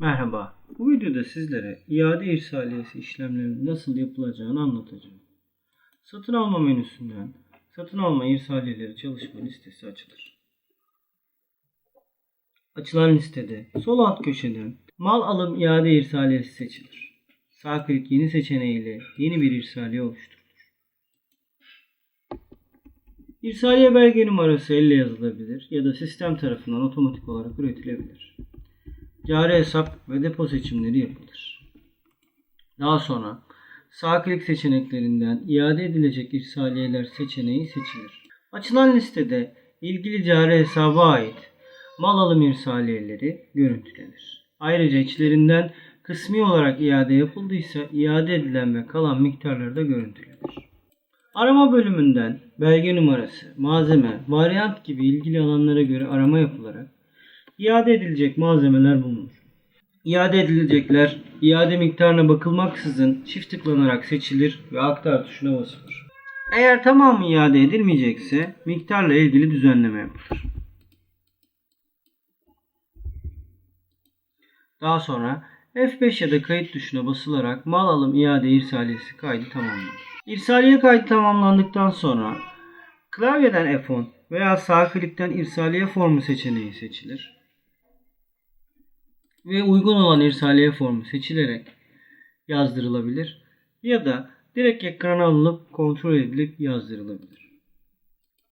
Merhaba. Bu videoda sizlere iade irsaliyesi işlemlerinin nasıl yapılacağını anlatacağım. Satın alma menüsünden satın alma irsaliyeleri çalışma listesi açılır. Açılan listede sol alt köşeden mal alım iade irsaliyesi seçilir. Sağ klik yeni seçeneğiyle yeni bir irsaliye oluşturulur. İrsaliye belge numarası elle yazılabilir ya da sistem tarafından otomatik olarak üretilebilir. Cari hesap ve depo seçimleri yapılır. Daha sonra sağ seçeneklerinden iade edilecek irsaliyeler seçeneği seçilir. Açılan listede ilgili cari hesaba ait mal alım irsaliyeleri görüntülenir. Ayrıca içlerinden kısmi olarak iade yapıldıysa iade edilen ve kalan miktarları da görüntülenir. Arama bölümünden belge numarası, malzeme, varyant gibi ilgili alanlara göre arama yapılarak iade edilecek malzemeler bulunur. İade edilecekler iade miktarına bakılmaksızın çift tıklanarak seçilir ve aktar tuşuna basılır. Eğer tamamı iade edilmeyecekse miktarla ilgili düzenleme yapılır. Daha sonra F5 ya da kayıt tuşuna basılarak mal alım iade irsaliyesi kaydı tamamlanır. İrsaliye kaydı tamamlandıktan sonra klavyeden F10 veya sağ klikten irsaliye formu seçeneği seçilir ve uygun olan irsaliye formu seçilerek yazdırılabilir ya da direkt ekrana alınıp kontrol edilip yazdırılabilir.